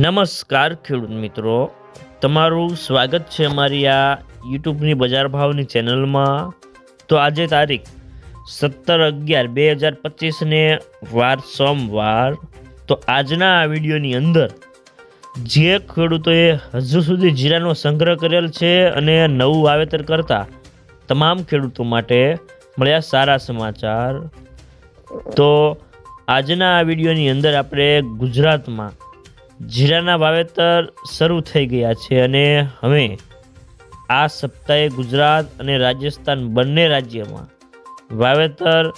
નમસ્કાર ખેડૂત મિત્રો. તમારું સ્વાગત છે અમારી આ યુટ્યુબની બજાર ભાવની ચેનલમાં. તો આજે તારીખ સત્તર અગિયાર બે હજાર પચીસને વાર સોમવાર. તો આજના આ વિડીયોની અંદર જે ખેડૂતોએ હજુ સુધી જીરાનો સંગ્રહ કરેલ છે અને નવું વાવેતર કરતા તમામ ખેડૂતો માટે મળ્યા સારા સમાચાર. તો આજના આ વિડીયોની અંદર આપણે ગુજરાતમાં જીરાના વાવેતર શરૂ થઈ ગયા છે અને હવે આ સપ્તાહે ગુજરાત અને રાજસ્થાન બંને રાજ્યમાં વાવેતર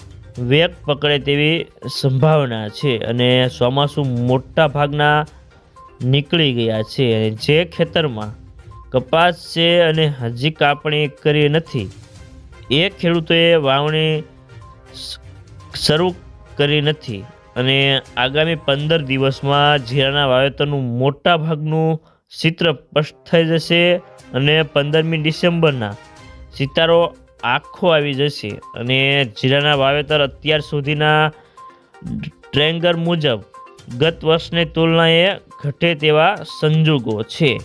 વેગ પકડે તેવી સંભાવના છે અને ચોમાસું મોટા ભાગના નીકળી ગયા છે અને જે ખેતરમાં કપાસ છે અને હજી કાપણી કરી નથી, એ ખેડૂતોએ વાવણી શરૂ કરી નથી. અને આગામી પંદર દિવસમાં જીરાના વાવેતરનું મોટા ભાગનું ચિત્ર સ્પષ્ટ થઈ જશે અને પંદરમી ડિસેમ્બરના સિતારો આખો આવી જશે અને જીરાના વાવેતર અત્યાર સુધીના ટ્રેંગર મુજબ ગત વર્ષની તુલનાએ ઘટે તેવા સંજોગો છે.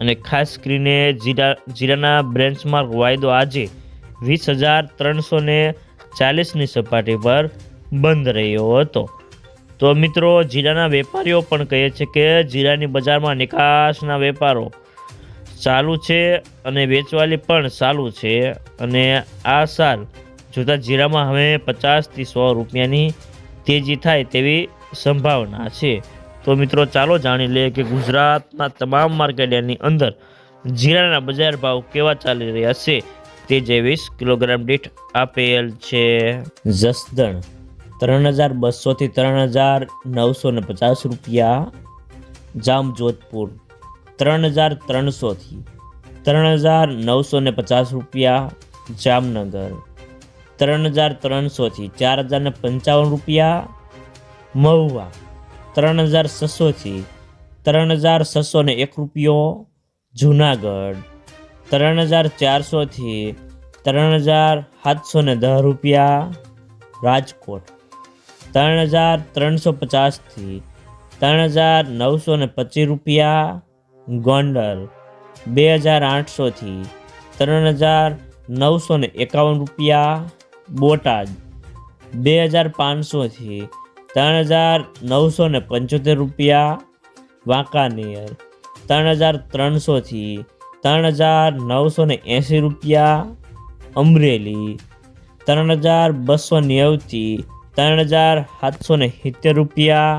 અને ખાસ કરીને જીરા જીરાના બ્રેન્ચમાર્ક વાયદો આજે વીસ હજાર ત્રણસો ચાલીસની સપાટી પર બંધ રહ્યો હતો. તો મિત્રો, જીરાના વેપારીઓ પણ કહે છે કે જીરાની બજારમાં નિકાસના વેપારો ચાલુ છે અને વેચવાલી પણ ચાલુ છે. અને આ સાલ જોતા જીરામાં હવે પચાસથી સો રૂપિયાની તેજી થાય તેવી સંભાવના છે. તો મિત્રો, ચાલો જાણી લઈએ કે ગુજરાતના તમામ માર્કેટની અંદર જીરાના બજાર ભાવ કેવા ચાલી રહ્યા છે. તે જે વીસ કિલોગ્રામ દીઠ આપેલ છે. જસદણ. ત્રણ હજાર બસોથી ત્રણ હજાર નવસો ને પચાસ રૂપિયા જામજોધપુર. ત્રણ હજાર ત્રણસોથી ત્રણ હજાર નવસો ને પચાસ રૂપિયા જામનગર. ત્રણ હજાર ત્રણસોથી ચાર હજાર ને પંચાવન રૂપિયા મહુવા. ત્રણ હજાર છસોથી ત્રણ હજાર છસો ને એક રૂપિયો જુનાગઢ. ત્રણ હજાર ચારસોથી ત્રણ હજાર સાતસો ને દસ રૂપિયા રાજકોટ. ત્રણ હજાર ત્રણસો પચાસથી ત્રણ હજાર નવસો ને પચીસ રૂપિયા ગોંડલ, બે હજાર આઠસોથી ત્રણ હજાર નવસો ને એકાવન રૂપિયા બોટાદ, બે હજાર પાંચસોથી ત્રણ હજાર નવસો ને પંચોતેર રૂપિયા વાંકાનેર, ત્રણ હજાર ત્રણસોથી ત્રણ હજાર નવસો ને એંસી રૂપિયા અમરેલી, ત્રણ હજાર બસો નેવથી ત્રણ હજાર સાતસો ને સિત્તેર રૂપિયા.